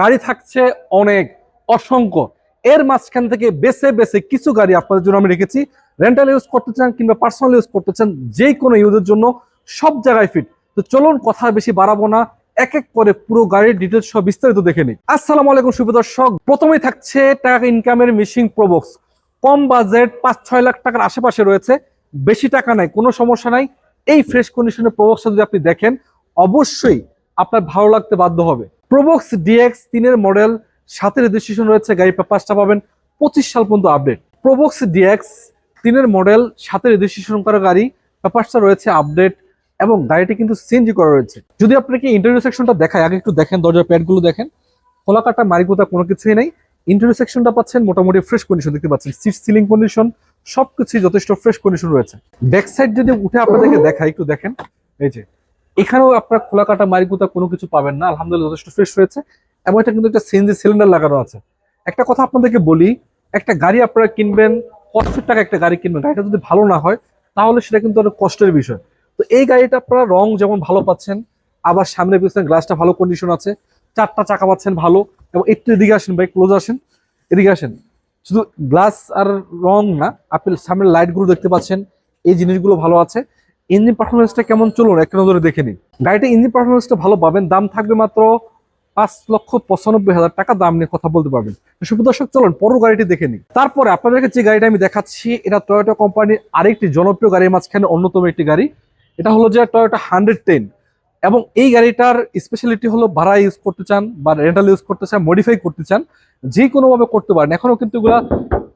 গাড়ি থাকছে অনেক অসংখ্য। এর মাঝখান থেকে বেছে বেছে কিছু গাড়ি আপনাদের জন্য আমি রেখেছি। রেন্টাল ইউজ করতে চান কিংবা পার্সোনাল ইউজ করতে চান, যে কোনো ইউজের জন্য সব জায়গায় ফিট তো চলুন কথা বেশি বাড়াবো না, এক এক করে পুরো গাড়ির ডিটেলস সব বিস্তারিত দেখে নিই। আসসালামু আলাইকুম শুভ দর্শক, প্রথমেই থাকছে টাকা ইনকামের মিশিং প্রবক্স কম বাজেট পাঁচ ছয় লাখ টাকার আশেপাশে রয়েছে, বেশি টাকা নাই, কোনো সমস্যা নাই। এই ফ্রেশ কন্ডিশনের প্রবক্সটা যদি আপনি দেখেন, অবশ্যই আপনার ভালো লাগতে বাধ্য হবে। প্রবক্স ডিএক্স তিনের মডেল সাথে রেজিস্ট্রেশন রয়েছে, গাড়ি পাঁচটা পাবেন, পঁচিশ সাল পর্যন্ত আপডেট প্রবক্স ডিএক্স তিনের মডেল সাথে রেজিস্ট্রেশন করা গাড়ি পেপারসটা রয়েছে আপডেট এবং গাড়িটি কিন্তু সিএনজি করা রয়েছে। যদি আপনাকে ইন্টারভিউ সেকশনটা দেখায়, আগে একটু দেখেন, দরজার প্যাডগুলো দেখেন। খোলা কাটা মারিকোতা কোনো কিছুই নেই। ইন্টারভিউ সেকশনটা পাচ্ছেন, মোটামুটি ফ্রেশ কন্ডিশন দেখতে পাচ্ছেন। সিট সিলিং কন্ডিশন সবকিছুই যথেষ্ট ফ্রেশ কন্ডিশন রয়েছে। ব্যাক সাইড যদি উঠে আপনাদেরকে দেখায়, একটু দেখেন। এই যে এখানেও আপনার খোলা কাটা মারিকুতা কোনো কিছু পাবেন না। আলহামদুলিল্লাহ যথেষ্ট ফ্রেশ রয়েছে এবং এটা কিন্তু একটা সিএনজি সিলিন্ডার লাগানো আছে। একটা কথা আপনাদেরকে বলি, একটা গাড়ি আপনারা কিনবেন কষ্টের টাকা একটা গাড়ি কিনবেন, গাড়িটা যদি ভালো না হয়, তাহলে সেটা কিন্তু অনেক কষ্টের বিষয়। তো এই গাড়িটা আপনারা রং যেমন ভালো পাচ্ছেন, আবার সামনে পিছনে গ্লাসটা ভালো কন্ডিশন আছে, চারটা চাকা পাচ্ছেন ভালো, এবং একটু এদিকে আসেন ভাই ক্লোজ আসেন, এদিকে আসেন। শুধু গ্লাস আর রং না, আপনি সামনের লাইটগুলো দেখতে পাচ্ছেন, এই জিনিসগুলো ভালো আছে। ইঞ্জিন পারফরমেন্সটা কেমন চলুন এক নজরে দেখে নিন গাড়িটা ইঞ্জিন পারফরমেন্সটা ভালো পাবেন, দাম থাকবে মাত্র পাঁচ লক্ষ পঁচানব্বই হাজার টাকা, দাম নিয়ে কথা বলতে পারবেন। শুভ দর্শক, চলুন পরও গাড়িটি দেখে নিন তারপরে আপনাদেরকে যে গাড়িটা আমি দেখাচ্ছি, এটা টয়োটা কোম্পানির আরেকটি জনপ্রিয় গাড়ির মাঝখানে অন্যতম একটি গাড়ি। এটা হলো যে টয়োটা হান্ড্রেড টেন এবং এই গাড়িটার স্পেশালিটি হলো ভাড়া ইউজ করতে চান বা রেন্টাল ইউজ করতে চান মডিফাই করতে চান, যে কোনোভাবে করতে পারেন। এখনও কিন্তু এগুলা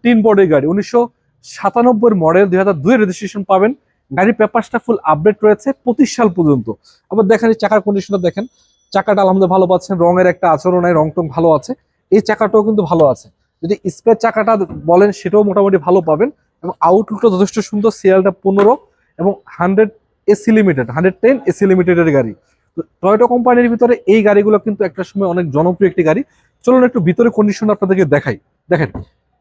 তিন বোর্ডের গাড়ি। উনিশশো সাতানব্বই মডেল দুই হাজার দুই রেজিস্ট্রেশন পাবেন। গাড়ির পেপারসটা ফুল আপডেট রয়েছে পঁচিশ সাল পর্যন্ত। আবার দেখেন এই চাকার কন্ডিশনটা দেখেন। চাকাটা আলহামদুলিল্লাহ ভালো পাচ্ছেন, রঙের একটা আচরণ রং টং ভালো আছে। এই চাকাটাও কিন্তু ভালো আছে। যদি স্পেয়ার চাকাটা বলেন, সেটাও মোটামুটি ভালো পাবেন এবং আউটলুকটা যথেষ্ট সুন্দর সিরিয়ালটা পনেরো এবং hundred AC limited hundred ten AC লিমিটেডের গাড়ি। টয়োটা কোম্পানির ভিতরে এই গাড়িগুলো কিন্তু একটা সময় অনেক জনপ্রিয় একটি গাড়ি। চলুন একটু ভিতরে কন্ডিশন আপনাদেরকে দেখাই। দেখেন,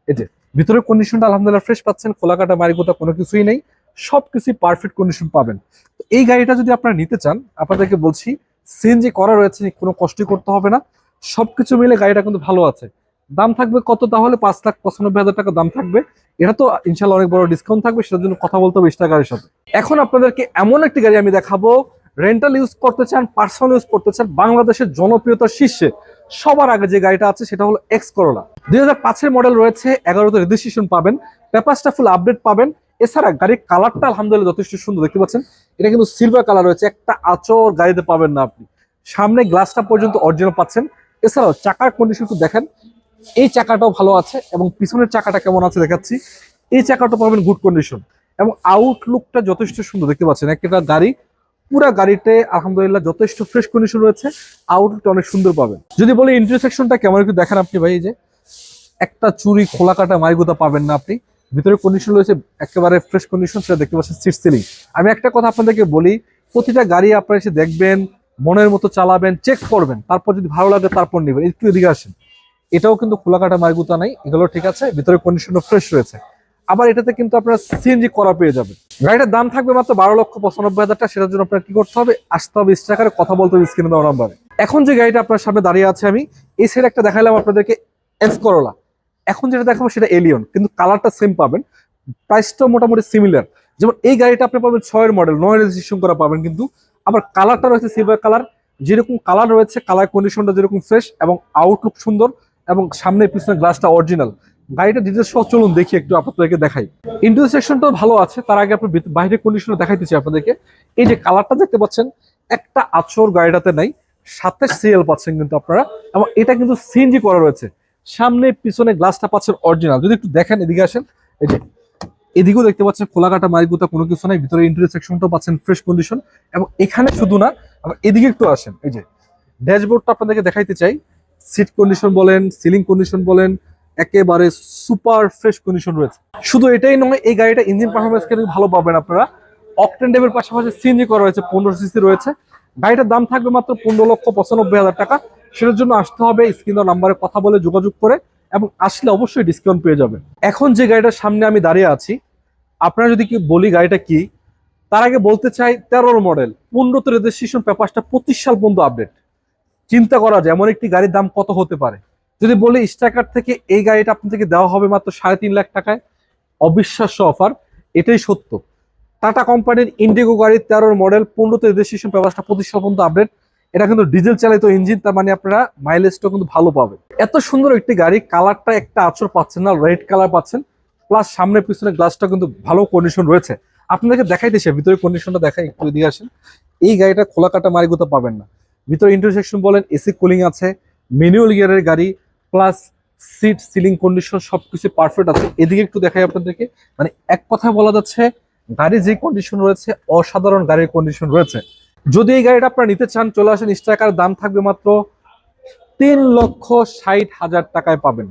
এই যে ভিতরে কন্ডিশনটা আলহামদুলিল্লাহ ফ্রেশ পাচ্ছেন খোলাকাটা মারিকোতা কোনো কিছুই নেই। সবকিছুই পারফেক্ট কন্ডিশন পাবেন। এই গাড়িটা যদি আপনারা নিতে চান, আপনাদেরকে বলছি সিএনজি করা রয়েছে, কোনো কষ্টই করতে হবে না। সবকিছু মিলে গাড়িটা কিন্তু ভালো আছে। দাম থাকবে কত তাহলে? পাঁচ লাখ পঁচানব্বই হাজার টাকা দাম থাকবে। এটা তো ইনশাল্লাহ অনেক বড় ডিসকাউন্ট থাকবে, সেটার জন্য কথা বলতে হবে এক্সট্রা গাড়ির সাথে। এখন আপনাদেরকে এমন একটি গাড়ি আমি দেখাবো রেন্টাল ইউজ করতে চান পার্সোনাল ইউজ করতে চান, বাংলাদেশের জনপ্রিয়তার শীর্ষে। সবার আগে যে গাড়িটা আছে, সেটা হলো এক্স করোলা দুই হাজার পাঁচের মডেল রয়েছে, এগারোতে রেজিস্ট্রেশন পাবেন পেপারসটা ফুল আপডেট পাবেন। এছাড়া গাড়ির কালারটা আলহামদুলিল্লাহ যথেষ্ট সুন্দর, দেখতে পাচ্ছেন? এটা কিন্তু সিলভার কালার রয়েছে, একটা আচর গাড়িতে পাবেন না আপনি। সামনে গ্লাসটা পর্যন্ত অরিজিনাল পাচ্ছেন। এছাড়াও চাকার কন্ডিশন একটু দেখেন। এই চাকাটাও ভালো আছে এবং পিছনের চাকাটা কেমন আছে দেখাচ্ছি। এই চাকাটা পাবেন গুড কন্ডিশন এবং আউটলুকটা যথেষ্ট সুন্দর, দেখতে পাচ্ছেন? একটা গাড়ি, পুরা গাড়িতে আলহামদুলিল্লাহ যথেষ্ট ফ্রেশ কন্ডিশন রয়েছে। আউটলুকটা অনেক সুন্দর পাবেন। যদি বলি ইন্টারসেকশনটা কেমন, একটু দেখেন আপনি ভাই যে, একটা চুরি, খোলা কাটা মাইগুতা পাবেন না আপনি। ভিতরে কন্ডিশন রয়েছে, একেবারে ফ্রেশ কন্ডিশন সেটা দেখতে পাচ্ছেন সিট সিলিং আমি একটা কথা আপনাদেরকে বলি, প্রতিটা গাড়ি আপনারা এসে দেখবেন, মনের মতো চালাবেন চেক করবেন, তারপর যদি ভালো লাগে তারপর নেবেন। একটু এদিকে আসেন। এটাও কিন্তু খোলা কাটা মারগুতা নাই এগুলো ঠিক আছে, ভিতরে কন্ডিশনও ফ্রেশ রয়েছে। আবার এটাতে কিন্তু আপনারা সিএনজি করা পেয়ে যাবেন। গাড়িটার দাম থাকবে মাত্র বারো লক্ষ পঁচানব্বই হাজার টাকা, সেটার জন্য আপনার কি করতে হবে? আসতে হবে স্ট্রাকারে কথা বলতে হবে স্ক্রিনে দেওয়া নাম্বারে এখন যে গাড়িটা আপনার সামনে দাঁড়িয়ে আছে আমি, এই সাইড একটা দেখালাম আপনাদেরকে এস করোলা এখন যেটা দেখাবো সেটা এলিয়ন কিন্তু কালারটা সেম পাবেন। প্রাইসটাও মোটামুটি সিমিলার যেমন এই গাড়িটা আপনি পাবেন ছয়ের মডেল নয় রেজিস্ট্রেশন করা পাবেন কিন্তু। আবার কালারটা রয়েছে সিলভার কালার যেরকম কালার রয়েছে কালার কন্ডিশনটা যেরকম ফ্রেশ এবং আউটলুক সুন্দর এবং সামনে পিছনে গ্লাসটা অরিজিনাল গাড়িটা ডিটেলস সহ চলুন দেখি একটু আপনাদেরকে দেখাই। ইন্টার সেকশনটাও ভালো আছে, তার আগে আপনি বাইরের কন্ডিশনটা দেখাইতেছি আপনাদেরকে। এই যে কালারটা দেখতে পাচ্ছেন, একটা আচর গাড়িটাতে নাই সাতাশ সিএল পাচ্ছেন কিন্তু আপনারা। এবং এটা কিন্তু সিএনজি করা রয়েছে। সামনে পিছনে গ্লাসটা পাচ্ছেন অরিজিনাল যদি একটু দেখেন, এদিকে আসেন, এই যে এদিকেও দেখতে পাচ্ছেন খোলাকাটা মারিগুতা কোনো কিছু নাই, ভিতরে ইন্টারিয়র সেকশনটাও পাচ্ছেন ফ্রেশ কন্ডিশন এবং এখানে শুধু না, আবার এদিকে একটু আসেন, এই যে ড্যাশবোর্ডটা আপনাদেরকে দেখাইতে চাই। সিট কন্ডিশন বলেন সিলিং কন্ডিশন বলেন, একেবারে সুপার ফ্রেশ কন্ডিশন রয়েছে। শুধু এটাই নয়, এই গাড়িটা ইঞ্জিন পারফরমেন্স কিন্তু ভালো পাবেন আপনারা। অকটেন ডেবের পাশাপাশি সিএনজি করা রয়েছে, পনেরো সিসি রয়েছে। গাড়িটার দাম থাকবে মাত্র পনেরো লক্ষ পঁচানব্বই হাজার টাকা। সেটার জন্য আসতে হবে স্ক্রিন নাম্বারে কথা বলে যোগাযোগ করে এবং আসলে অবশ্যই ডিসকাউন্ট পেয়ে যাবেন। এখন যে গাড়িটার সামনে আমি দাঁড়িয়ে আছি, আপনারা যদি কি বলি গাড়িটা কি, তার আগে বলতে চাই তেরোর মডেল, পনেরোতে রেজিস্ট্রেশন পেপারসটা পঁচিশ সাল পর্যন্ত আপডেট চিন্তা করা যায়, এমন একটি গাড়ির দাম কত হতে পারে? যদি বলি স্ট্রাইকার থেকে এই গাড়িটা আপনাদেরকে দেওয়া হবে মাত্র সাড়ে তিন লাখ টাকায়, অবিশ্বাস্য অফার এটাই সত্য। টাটা কোম্পানির ইন্ডিগো গাড়ির তেরোর মডেল, পনেরোতে রেজিস্ট্রেশন ব্যবস্থা পঁচিশ সাল পর্যন্ত আপডেট এটা কিন্তু ডিজেল চালিত ইঞ্জিন তার মানে আপনারা মাইলেজটা কিন্তু ভালো পাবেন। এত সুন্দর একটি গাড়ি কালারটা একটা আচর পাচ্ছেন না রেড কালার পাচ্ছেন প্লাস সামনে পিছনে গ্লাসটা কিন্তু ভালো কন্ডিশন রয়েছে। আপনাদেরকে দেখাইতেছে ভিতরে কন্ডিশনটা দেখাই, একটু এদিকে আসেন। এই গাড়িটা খোলা কাটা মারিগুতো পাবেন না। ভিতরে ইন্টারসেকশন বলেন এসি কুলিং আছে ম্যানুয়াল গিয়ারের গাড়ি প্লাস সিট সিলিং কন্ডিশন সবকিছু পারফেক্ট আছে। এদিকে একটু দেখাই আপনাদেরকে মানে এক কথায় বলা যাচ্ছে, গাড়ি যে কন্ডিশন রয়েছে, অসাধারণ গাড়ির কন্ডিশন রয়েছে। যদি এই গাড়িটা আপনারা নিতে চান, চলে আসেন স্ট্রাইকার দাম থাকবে মাত্র তিন লক্ষ ষাট হাজার টাকায় পাবেন।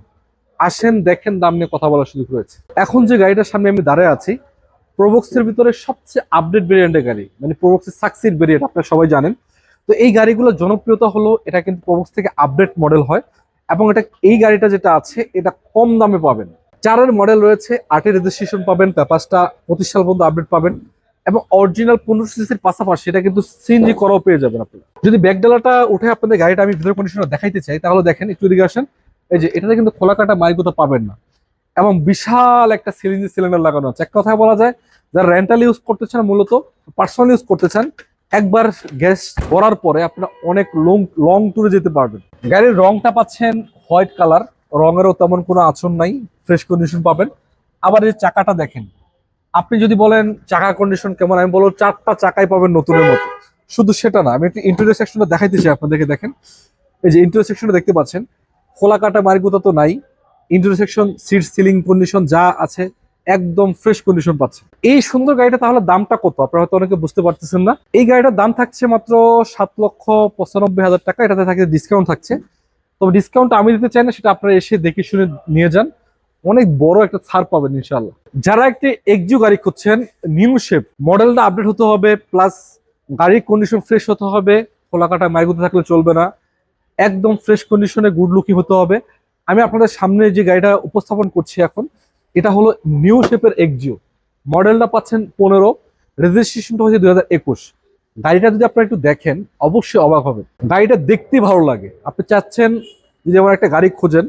আসেন, দেখেন, দাম নিয়ে কথা বলার সুযোগ রয়েছে। এখন যে গাড়িটার সামনে আমি দাঁড়ায় আছি প্রোবক্সের ভিতরে সবচেয়ে আপডেট ভেরিয়েন্টের গাড়ি মানে প্রোবক্সের সাকসিড ভেরিয়েন্ট আপনারা সবাই জানেন। তো এই গাড়িগুলোর জনপ্রিয়তা হলো, এটা কিন্তু প্রোবক্স থেকে আপডেট মডেল হয়, এবং এটা, এই গাড়িটা যেটা আছে, এটা কম দামে পাবেন। চারের মডেল রয়েছে, আটের রেজিস্ট্রেশন পাবেন পেপারসটা পঁচিশ সাল পর্যন্ত আপডেট পাবেন। এবং অরিজিনাল পনেরো সিসির পাশাপাশি এটা কিন্তু সিএনজি করাও পেয়ে যাবেন আপনি। যদি ব্যাকডালাটা উঠে আপনাদের গাড়িটা আমি ভিতরে কন্ডিশনার দেখাইতে চাই, তাহলে দেখেন, একটু দিকে আসেন। এই যে, এটাতে কিন্তু খোলা কাটা মাইকোতা পাবেন না। এবং বিশাল একটা সিলিন্ডার সিলিন্ডার লাগানো আছে। এক কথায় বলা যায়, যারা রেন্টাল ইউজ করতে চান, মূলত পার্সোনাল ইউজ করতে চান, একবার গ্যাস ভরার পরে আপনারা অনেক লং লং ট্যুরে যেতে পারবেন। গাড়ির রংটা পাচ্ছেন হোয়াইট কালার রঙেরও তেমন কোনো আচরণ নাই ফ্রেশ কন্ডিশন পাবেন। আবার এই চাকাটা দেখেন। আপনি যদি বলেন চাকা কন্ডিশন কেমন, আমি বলব চারটা চাকাই পাবেন নতুনের মতো। শুধু সেটা না, আমি একটু ইন্টেরিয়র সেকশনটা দেখাইতে চাই আপনাদেরকে, দেখেন। এই যে ইন্টেরিয়র সেকশনটা দেখতে পাচ্ছেন খোলা কাটা মার্গুতা তো নাই। Interior section seat ceiling condition যা আছে, একদম ফ্রেশ কন্ডিশন পাচ্ছে এই সুন্দর গাড়িটা তাহলে দামটা কত? আপনারা হয়তো অনেকে বুঝতে পারতেছেন না। এই গাড়িটার দাম থাকছে মাত্র সাত লক্ষ পঁচানব্বই হাজার টাকা। এটাতে থাকে ডিসকাউন্ট থাকছে। তবে ডিসকাউন্ট আমি দিতে চাই না, সেটা আপনারা এসে দেখে শুনে নিয়ে যান। অনেক বড় একটা ছাড় পাবেন ইনশাল্লাহ যারা একটি এক্সিউ গাড়ি খুঁজছেন, নিউ শেপ, মডেলটা আপডেট হতে হবে প্লাস গাড়ির কন্ডিশন ফ্রেশ হতে হবে খোলা কাটা মাইগুতে থাকলে চলবে না, একদম ফ্রেশ কন্ডিশনে গুড লুকিং হতে হবে। আমি আপনাদের সামনে যে গাড়িটা উপস্থাপন করছি এখন, এটা হলো নিউ শেপের এক্সিও। মডেলটা পাচ্ছেন পনেরো রেজিস্ট্রেশনটা হচ্ছে দুই হাজার একুশ। গাড়িটা যদি আপনারা একটু দেখেন, অবশ্যই অবাক হবে গাড়িটা দেখতে ভালো লাগে। আপনি চাচ্ছেন যদি আমার একটা গাড়ি খোঁজেন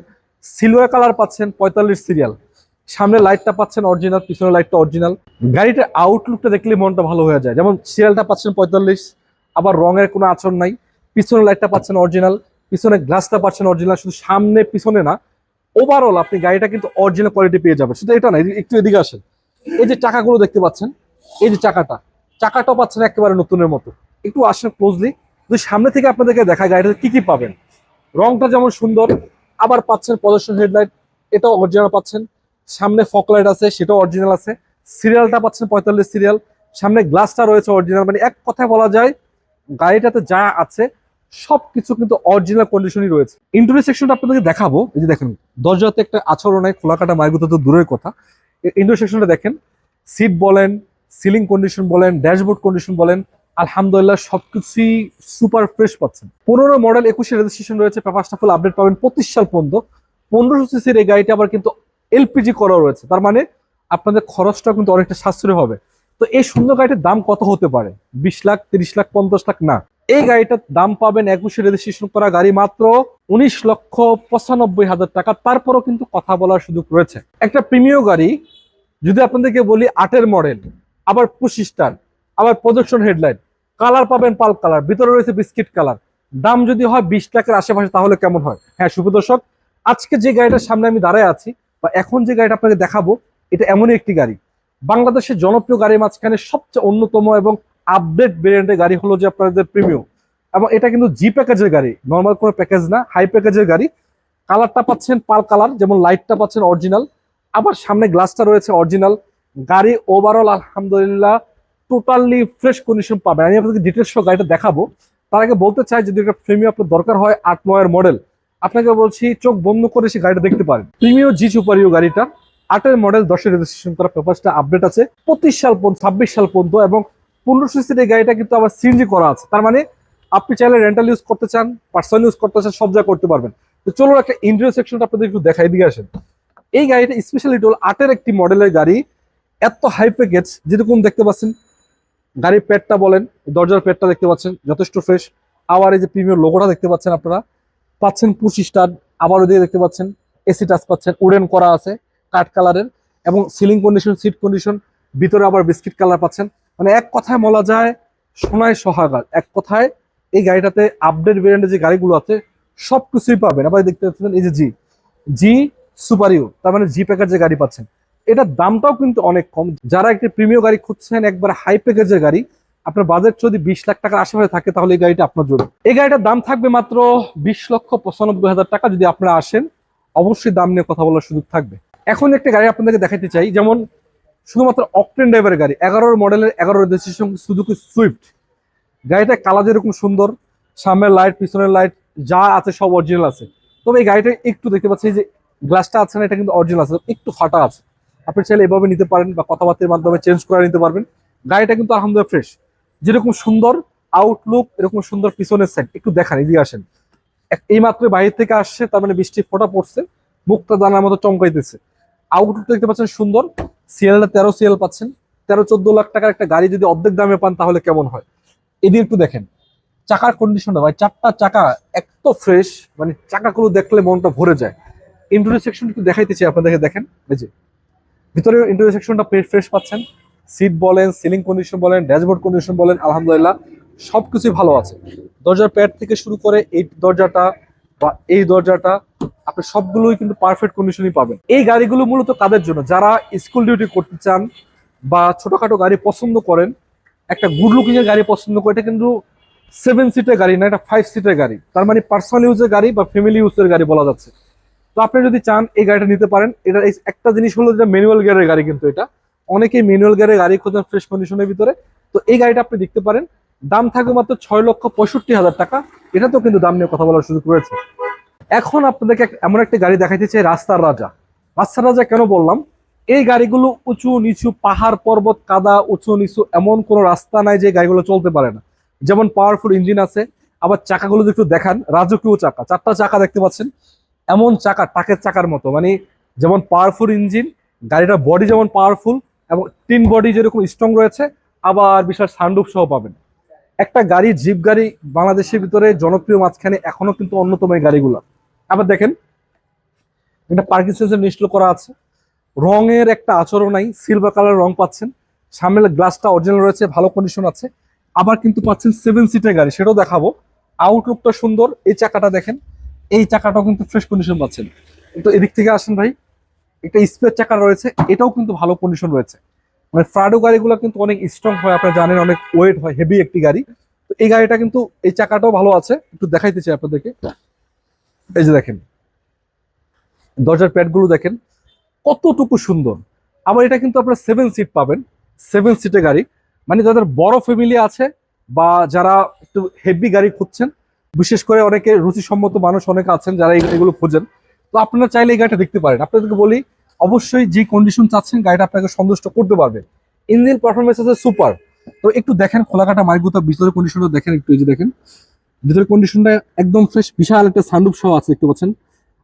সিলভার কালার পাচ্ছেন পঁয়তাল্লিশ সিরিয়াল সামনে লাইটটা পাচ্ছেন অরিজিনাল পিছনে লাইটটা অরিজিনাল গাড়িটার আউটলুকটা দেখলে মনটা ভালো হয়ে যায়। যেমন সিরিয়ালটা পাচ্ছেন পঁয়তাল্লিশ, আবার রঙের কোনো আচরণ নাই। পিছনে লাইটটা পাচ্ছেন অরিজিনাল পিছনে গ্লাসটা পাচ্ছেন অরিজিনাল শুধু সামনে, পিছনে না। ওভারঅল আপনি গাড়িটা কিন্তু অরিজিনাল কোয়ালিটি পেয়ে যাবেন। শুধু এটা না একটু এদিকে আসেন। এই যে চাকাগুলো দেখতে পাচ্ছেন, এই যে চাকাটা। চাকাটাও পাচ্ছেন একেবারে নতুনের মতো। একটু আসেন ক্লোজলি যদি সামনে থেকে আপনাদেরকে দেখা গাড়িটাতে কি কি পাবেন? রংটা যেমন সুন্দর আবার পাচ্ছেন প্রদর্শন হেডলাইট এটাও অরিজিনাল পাচ্ছেন। সামনে ফক লাইট আছে, সেটাও অরিজিনাল আছে। সিরিয়ালটা পাচ্ছেন পঁয়তাল্লিশ সিরিয়াল সামনে গ্লাসটা রয়েছে অরিজিনাল মানে এক কথায় বলা যায়, গাড়িটাতে যা আছে, সবকিছু কিন্তু অরিজিনাল কন্ডিশনই রয়েছে। ইন্টারিয়র সেকশনটা আপনাদেরকে দেখাবো। এই যে দেখেন, দরজাতে একটা আচরণ নাই, খোলা কাটা মাইগুতো তো দূরের কথা। ইন্টারিয়র সেকশনটা দেখেন। সিট বলেন সিলিং কন্ডিশন বলেন ড্যাশবোর্ড কন্ডিশন বলেন আলহামদুলিল্লাহ সবকিছুই সুপার ফ্রেশ পাচ্ছেন। পনেরো মডেল একুশে রেজিস্ট্রেশন রয়েছে পেপারসটা ফুল আপডেট পাবেন পঁচিশ সাল পর্যন্ত। পনেরোশো সিসির এই গাড়িটা আবার কিন্তু এলপিজি করা রয়েছে। তার মানে আপনাদের খরচটা কিন্তু অনেকটা সাশ্রয় হবে। তো এই সুন্দর গাড়িটার দাম কত হতে পারে? বিশ লাখ, তিরিশ লাখ, পঞ্চাশ লাখ? না। এই গাড়িটার দাম পাবেন একুশে রেজিস্ট্রেশন করা গাড়ি মাত্র উনিশ লক্ষ পঁচানব্বই হাজার টাকা। তারপরও কিন্তু কথা বলার সুযোগ রয়েছে। একটা প্রিমিয় গাড়ি, যদি আপনাদেরকে বলি আটের মডেল, আবার পঁচিশ স্টার, আবার প্রজেকশন হেডলাইট কালার পাবেন পাল কালার ভিতরে রয়েছে বিস্কিট কালার দাম যদি হয় বিশ লাখের আশেপাশে তাহলে কেমন হয়? হ্যাঁ শুভ দর্শক, আজকে যে গাড়িটার সামনে আমি দাঁড়ায় আছি বা এখন যে গাড়িটা আপনাকে দেখাবো, এটা এমনই একটি গাড়ি। বাংলাদেশের জনপ্রিয় গাড়ির মাঝখানে সবচেয়ে অন্যতম এবং আপডেট ভেরিয়েন্টের গাড়ি হলো যে আপনাদের প্রিমিয়াম এবং এটা কিন্তু জি প্যাকেজের গাড়ি নর্মাল কোনো প্যাকেজ না হাই প্যাকেজের গাড়ি। কালারটা পাচ্ছেন পাল কালার যেমন লাইটটা পাচ্ছেন অরিজিনাল আবার সামনে গ্লাসটা রয়েছে অরিজিনাল গাড়ি ওভারঅল আলহামদুলিল্লাহ টোটালি ফ্রেশ কন্ডিশন পাবেন। আমি আপনাদের ডিটেলস সহ গাড়িটা দেখাবো। তার আগে বলতে চাই, যদি একটা প্রিমিয়াম আপনার দরকার হয়, আট নয়ের মডেল আপনাকে বলছি, চোখ বন্ধ করে সে গাড়িটা দেখতে পারেন। প্রিমিয় জি সুপারিও গাড়িটা আটের মডেল দশের রেজিস্ট্রেশন করা পেপারসটা আপডেট আছে। পঁচিশ সাল পর্যন্ত, ছাব্বিশ সাল পর্যন্ত এবং পনেরো সিসির এই গাড়িটা কিন্তু আবার সিএনজি করা আছে। তার মানে আপনি চাইলে রেন্টাল ইউজ করতে চান পার্সোনাল ইউজ করতে চান, সব জায়গায় করতে পারবেন। তো চলো একটা ইন্টারিয়র সেকশনটা আপনাদের একটু দেখাই দিয়ে আসেন। এই গাড়িটা স্পেশালিটি হল আটের একটি মডেলের গাড়ি, এত হাই প্যাকেজ যেরকম দেখতে পাচ্ছেন গাড়ির পেটটা বলেন, দরজার পেটটা দেখতে পাচ্ছেন, যথেষ্ট ফ্রেশ আবার এই যে প্রিমিয়ার লোগোটা দেখতে পাচ্ছেন আপনারা, পাচ্ছেন পঁচিশ স্টার আবার ওদিকে দেখতে পাচ্ছেন এসি টাচ পাচ্ছেন উডেন করা আছে, কাঠ কালারের, এবং সিলিং কন্ডিশন সিট কন্ডিশন ভিতরে আবার বিস্কিট কালার পাচ্ছেন। মানে এক কথায় বলা যায়, সোনায় সোহাগার। এক কথায় এই গাড়িটাতে আপডেট ভেরিয়েন্টের যে গাড়িগুলো আছে সব কিছুই পাবেন। আবার দেখতে পাচ্ছেন এই যে জি জি সুপারিও তার মানে জি প্যাকের যে গাড়ি পাচ্ছেন। এটার দামটাও কিন্তু অনেক কম। যারা একটি প্রিমিয়াম গাড়ি খুঁজছেন, একবার হাই প্যাকেজের গাড়ি, আপনার বাজেট যদি বিশ লাখ টাকার আশেপাশে থাকে, তাহলে এই গাড়িটা আপনার জন্য। এই গাড়িটার দাম থাকবে মাত্র বিশ লক্ষ পঁচানব্বই হাজার টাকা, যদি আপনারা আসেন, অবশ্যই দাম নিয়ে কথা বলার সুযোগ থাকবে। এখন একটা গাড়ি আপনাদেরকে দেখাতে চাই, যেমন শুধুমাত্র অকটেন ড্রাইভারের গাড়ি, এগারোর মডেলের এগারো রেজিস্ট্রেশন সুজুকি সুইফট গাড়িটা কালার যেরকম সুন্দর, সামনের লাইট পিছনের লাইট যা আছে সব অরিজিনাল আছে। তবে এই গাড়িটা একটু দেখতে পাচ্ছি যে গ্লাসটা আছে না, এটা কিন্তু অরিজিনাল আছে, একটু ফাটা আছে। আপনি চাইলে এভাবে নিতে পারেন বা কথাবার্তার মাধ্যমে চেঞ্জ করে নিতে পারবেন। গাড়িটা কিন্তু আলহামদুলিল্লাহ ফ্রেশ যেরকম সুন্দর আউটলুক এরকম সুন্দর পিছনের সাইড একটু দেখান, এদিকে আসেন। এই মাত্র বাইরে থেকে আসছে, তার মানে বৃষ্টি ফোটা পড়ছে। মুখটা দানার মতো চমকাইতেছে। আউটলুক দেখতে পাচ্ছেন সুন্দর। সিএলটা তেরো সিএল পাচ্ছেন। তেরো, চোদ্দ লাখ টাকার একটা গাড়ি যদি অর্ধেক দামে পান, তাহলে কেমন হয়? এদিকে একটু দেখেন। চাকার কন্ডিশনটা ভাই, চারটা চাকা এত ফ্রেশ মানে চাকাগুলো দেখলে মনটা ভরে যায়। ইন্টারিয়র সেকশন একটু দেখাইতেছি, আপনাদেরকে দেখেন। এই যে ভিতরে ইন্টারিয়র সেকশনটা ফ্রেশ পাচ্ছেন। সিট বলেন সিলিং কন্ডিশন বলেন ড্যাশবোর্ড কন্ডিশন বলেন, আলহামদুলিল্লাহ, সবকিছুই ভালো আছে। দরজার প্যাড থেকে শুরু করে এই দরজাটা বা এই দরজাটা, আপনি সবগুলোই কিন্তু পারফেক্ট কন্ডিশনই পাবেন। এই গাড়িগুলো মূলত কাদের জন্য? যারা স্কুল ডিউটি করতে চান বা ছোটখাটো গাড়ি পছন্দ করেন, একটা গুড লুকিং এর গাড়ি পছন্দ করে, এটা কিন্তু সেভেন সিটের গাড়ি না, এটা ফাইভ সিটের গাড়ি। তার মানে পার্সোনাল ইউজের গাড়ি বা ফ্যামিলি ইউজের গাড়ি বলা যাচ্ছে। তো আপনি যদি চান এই গাড়িটা নিতে পারেন এটা একটা জিনিস হলো যেটা ম্যানুয়াল গিয়ারের গাড়ি কিন্তু এটা। অনেকেই ম্যানুয়াল গিয়ারের গাড়ি খোঁজেন ফ্রেশ কন্ডিশনের ভিতরে। তো এই গাড়িটা আপনি দেখতে পারেন, দাম থাকবে মাত্র ছয় লক্ষ পঁয়ষট্টি হাজার টাকা। এটা তো কিন্তু দাম নিয়ে কথা বলার সুযোগ রয়েছে। এখন আপনাদেরকে এমন একটা গাড়ি দেখাইতে চাই, রাস্তার রাজা। রাস্তার রাজা কেন বললাম? এই গাড়িগুলো উঁচু নিচু পাহাড়, পর্বত, কাদা, উঁচু নিচু এমন কোনো রাস্তা নাই যে গাড়িগুলো চলতে পারে না। যেমন পাওয়ারফুল ইঞ্জিন আছে, আবার চাকাগুলো একটু দেখান, রাজকীয় চাকা, চারটা চাকা দেখতে পাচ্ছেন। এমন চাকা, টাকের চাকার মতো মানে যেমন পাওয়ারফুল ইঞ্জিন গাড়িটার বডি যেমন পাওয়ারফুল এবং তিন বডি যেরকম স্ট্রং রয়েছে, আবার বিশাল সানরুফ সহ পাবেন। একটা গাড়ি জিপ গাড়ি বাংলাদেশের ভিতরে জনপ্রিয় মাঝখানে এখনও কিন্তু অন্যতম এই গাড়িগুলো। আবার দেখেন এটা পার্কিং সেন্সর ইনস্টল করা আছে। রঙের একটা আচরণ নাই সিলভার কালার রং পাচ্ছেন। সামনের গ্লাসটা অরিজিনাল রয়েছে, ভালো কন্ডিশন আছে। আবার কিন্তু পাচ্ছেন সেভেন সিটের গাড়ি, সেটাও দেখাবো। আউটলুকটা সুন্দর, এই চাকাটা দেখেন। এই চাকাটাও কিন্তু ফ্রেশ কন্ডিশন পাচ্ছেন। একটু এদিক থেকে আসেন ভাই একটা স্পেয়ার চাকা রয়েছে এটাও কিন্তু ভালো কন্ডিশন রয়েছে। মানে ফ্রাডো গাড়িগুলো কিন্তু অনেক স্ট্রং হয় আপনারা জানেন অনেক ওয়েট হয় হেভি একটি গাড়ি। তো এই গাড়িটা কিন্তু এই চাকাটাও ভালো আছে একটু দেখাইতে চাই আপনাদেরকে। এই যে দেখেন দরজার প্যাডগুলো দেখেন কতটুকু সুন্দর। আবার এটা কিন্তু আপনারা সেভেন সিট পাবেন সেভেন সিটের গাড়ি। মানে যাদের বড় ফ্যামিলি আছে বা যারা একটু হেভি গাড়ি খুঁজছেন বিশেষ করে অনেকে রুচিসম্মত মানুষ অনেকে আছেন যারা এই- এগুলো খোঁজেন। তো আপনারা চাইলে এই গাড়িটা দেখতে পারেন। আপনাদেরকে বলি, অবশ্যই যে কন্ডিশন চাচ্ছেন, গাড়িটা আপনাকে সন্তুষ্ট করতে পারবে। ইঞ্জিন পারফরমেন্স আছে সুপার তো একটু দেখেন, খোলাকাটা মাইগুতা ভিতরে কন্ডিশনটা দেখেন, একটু এই যে দেখেন। ভিতরে কন্ডিশনটা একদম ফ্রেশ বিশাল একটা সানরুফ সহ আছে, দেখতে পাচ্ছেন।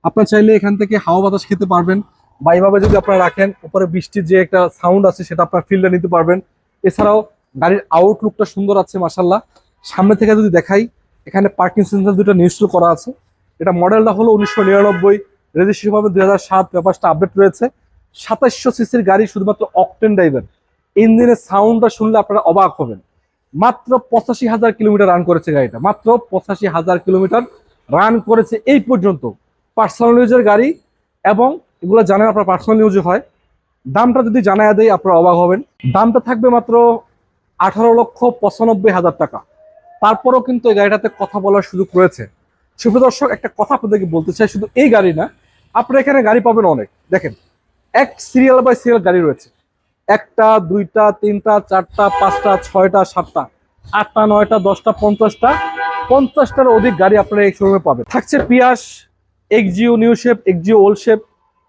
আপনার চাইলে এখান থেকে হাওয়া বাতাস খেতে পারবেন বা এইভাবে যদি আপনারা রাখেন, উপরে বৃষ্টির যে একটা সাউন্ড আছে, সেটা আপনার ফিল্ডে নিতে পারবেন। এছাড়াও গাড়ির আউটলুকটা সুন্দর আছে মাসাল্লাহ সামনে থেকে যদি দেখাই এখানে পার্কিং সেন্সার দুটো ইনস্টল করা আছে। এটা মডেলটা হলো উনিশশো নিরানব্বই রেজিস্ট্রেশন হবে দুই হাজার সাত পেপারসটা আপডেট রয়েছে। সাতাশশো সিসির গাড়ি শুধুমাত্র অকটেন ড্রাইভার ইঞ্জিনের সাউন্ডটা শুনলে আপনারা অবাক হবেন। মাত্র পঁচাশি হাজার কিলোমিটার রান করেছে গাড়িটা। মাত্র পঁচাশি হাজার কিলোমিটার রান করেছে এই পর্যন্ত পার্সোনাল ইউজের গাড়ি এবং এগুলো জানেন আপনার পার্সোনাল ইউজে হয়। দামটা যদি জানায় দেয় আপনারা অবাক হবেন। দামটা থাকবে মাত্র আঠারো লক্ষ পঁচানব্বই হাজার টাকা। তারপরও কিন্তু এই গাড়িটাতে কথা বলার সুযোগ রয়েছে। দর্শক, একটা কথা আপনাদেরকে বলতে চাই, শুধু এই গাড়ি না, আপনারা এখানে গাড়ি পাবেন অনেক। দেখেন, এক সিরিয়াল বাই সিরিয়াল গাড়ি রয়েছে। একটা, দুইটা, তিনটা, চারটা, পাঁচটা, ছয়টা, সাতটা, আটটা, নয়টা, দশটা, পঞ্চাশটা, পঞ্চাশটার অধিক গাড়ি আপনারা এই শোরুমে পাবেন। থাকছে পিয়াস Axio new shape Axio old shape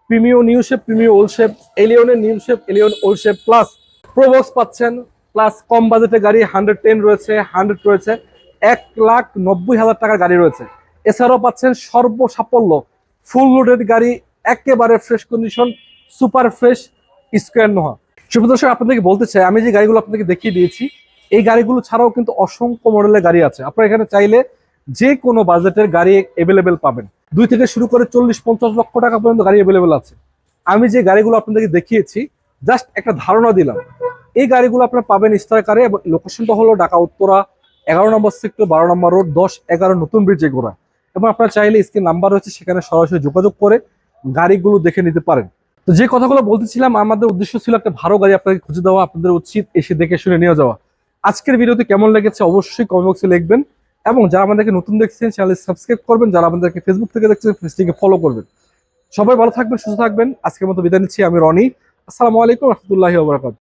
Premio new shape Premio old shape এলিয়নের new shape Allion old shape plus Probox পাচ্ছেন প্লাস কম বাজেটের গাড়ি হান্ড্রেড টেন রয়েছে হান্ড্রেড রয়েছে, এক লাখ নব্বই হাজার টাকার গাড়ি রয়েছে। এছাড়াও পাচ্ছেন সর্বসাফল্য ফুল লোডেড গাড়ি, একেবারে fresh condition super fresh square Noah. শুভ দর্শক, আপনাদেরকে বলতে চাই, আমি যে গাড়িগুলো আপনাদেরকে দেখিয়ে দিয়েছি, এই গাড়িগুলো ছাড়াও কিন্তু অসংখ্য মডেলের গাড়ি আছে। আপনারা এখানে চাইলে যে কোনো বাজেটের গাড়ি অ্যাভেলেবেল পাবেন। দুই থেকে শুরু করে চল্লিশ, পঞ্চাশ লক্ষ টাকা পর্যন্ত গাড়ি অ্যাভেলেবেল আছে। আমি যে গাড়িগুলো আপনাদেরকে দেখিয়েছি জাস্ট একটা ধারণা দিলাম এই গাড়িগুলো আপনারা পাবেন স্টার কারে এবং লোকেশনটা হলো ঢাকা উত্তরা, এগারো নম্বর সেক্টর বারো নম্বর রোড দশ, এগারো, নতুন ব্রিজে গোড়া এবং আপনারা চাইলে স্ক্রিন নাম্বার রয়েছে, সেখানে সরাসরি যোগাযোগ করে গাড়িগুলো দেখে নিতে পারেন। তো যে কথাগুলো বলতেছিলাম, আমাদের উদ্দেশ্য ছিল একটা ভালো গাড়ি আপনাকে খুঁজে দেওয়া, আপনাদের উচিত এসে দেখে শুনে নিয়ে যাওয়া। আজকের ভিডিওতে কেমন লেগেছে অবশ্যই কমেন্ট বক্সে লিখবেন এবং যারা আমাদেরকে নতুন দেখছেন চ্যানেল সাবস্ক্রাইব করবেন, যারা আমাদেরকে ফেসবুক থেকে দেখছেন ফেসটিকে ফলো করবেন। সবাই ভালো থাকবেন, সুস্থ থাকবেন। আজকের মতো বিদায় নিচ্ছি, আমি রনি। আসসালামু আলাইকুম, রহমতুল্লাহি ওবরাকাত